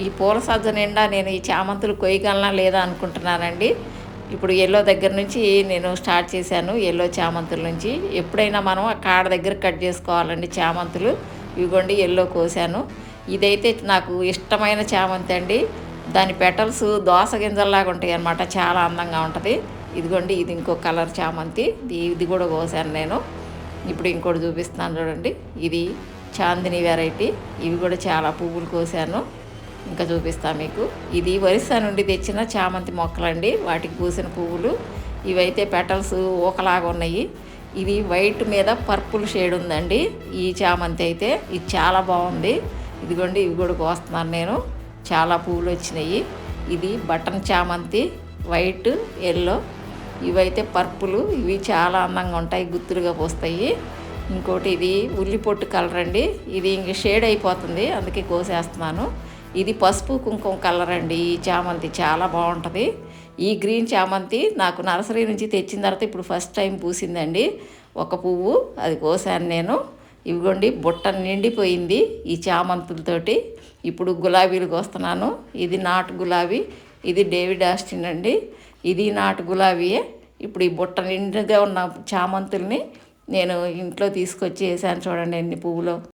ఈ పూల సజ్జ నిండా నేను ఈ చామంతులు కొయ్యగలనా లేదా అనుకుంటున్నానండి. ఇప్పుడు ఎల్లో దగ్గర నుంచి నేను స్టార్ట్ చేశాను ఎల్లో చామంతుల నుంచి. ఎప్పుడైనా మనం ఆ కాడ దగ్గర కట్ చేసుకోవాలండి చామంతులు. ఇవిగోండి ఎల్లో కోసాను. ఇదైతే నాకు ఇష్టమైన చామంతి అండి. దాని పెటల్స్ దోస గింజల్లాగా ఉంటాయి అనమాట చాలా అందంగా ఉంటుంది. ఇదిగోండి ఇది ఇంకో కలర్ చామంతి. ఇది ఇది కూడా కోసాను నేను. ఇప్పుడు ఇంకోటి చూపిస్తాను చూడండి. ఇది చాందిని వెరైటీ. ఇవి కూడా చాలా పువ్వులు కోసాను. ఇంకా చూపిస్తా మీకు. ఇది ఒరిస్సా నుండి తెచ్చిన చామంతి మొక్కలండి. వాటికి పూసిన పువ్వులు. ఇవైతే పెటల్స్ ఊకలాగా ఉన్నాయి. ఇది వైట్ మీద పర్పుల్ షేడ్ ఉందండి. ఈ చామంతి అయితే ఇది చాలా బాగుంది. ఇదిగోండి ఇవి కూడా కోస్తున్నాను నేను. చాలా పువ్వులు వచ్చినాయి. ఇది బటన్ చామంతి వైట్ ఎల్లో. ఇవైతే పర్పులు. ఇవి చాలా అందంగా ఉంటాయి గుత్తులుగా పోస్తాయి. ఇంకోటి ఇది ఉల్లిపొట్టు కలర్ అండి. ఇది ఇంక షేడ్ అయిపోతుంది. అందుకే కోసేస్తున్నాను. ఇది పసుపు కుంకుమ కలర్ అండి. ఈ చామంతి చాలా బాగుంటుంది. ఈ గ్రీన్ చామంతి నాకు నర్సరీ నుంచి తెచ్చిన తర్వాత ఇప్పుడు ఫస్ట్ టైం పూసిందండి. ఒక పువ్వు అది కోసాను నేను. ఇవిగోండి బుట్ట నిండిపోయింది ఈ చామంతులతోటి. ఇప్పుడు గులాబీలకు వస్తున్నాను ఇది నాటు గులాబీ ఇది డేవిడ్ ఆస్టిన్ అండి. ఇది నాటు గులాబీయే. ఇప్పుడు ఈ బుట్ట నిండుగా ఉన్న చామంతుల్ని నేను ఇంట్లో తీసుకొచ్చి వేసాను చూడండి ఎన్ని పువ్వులు.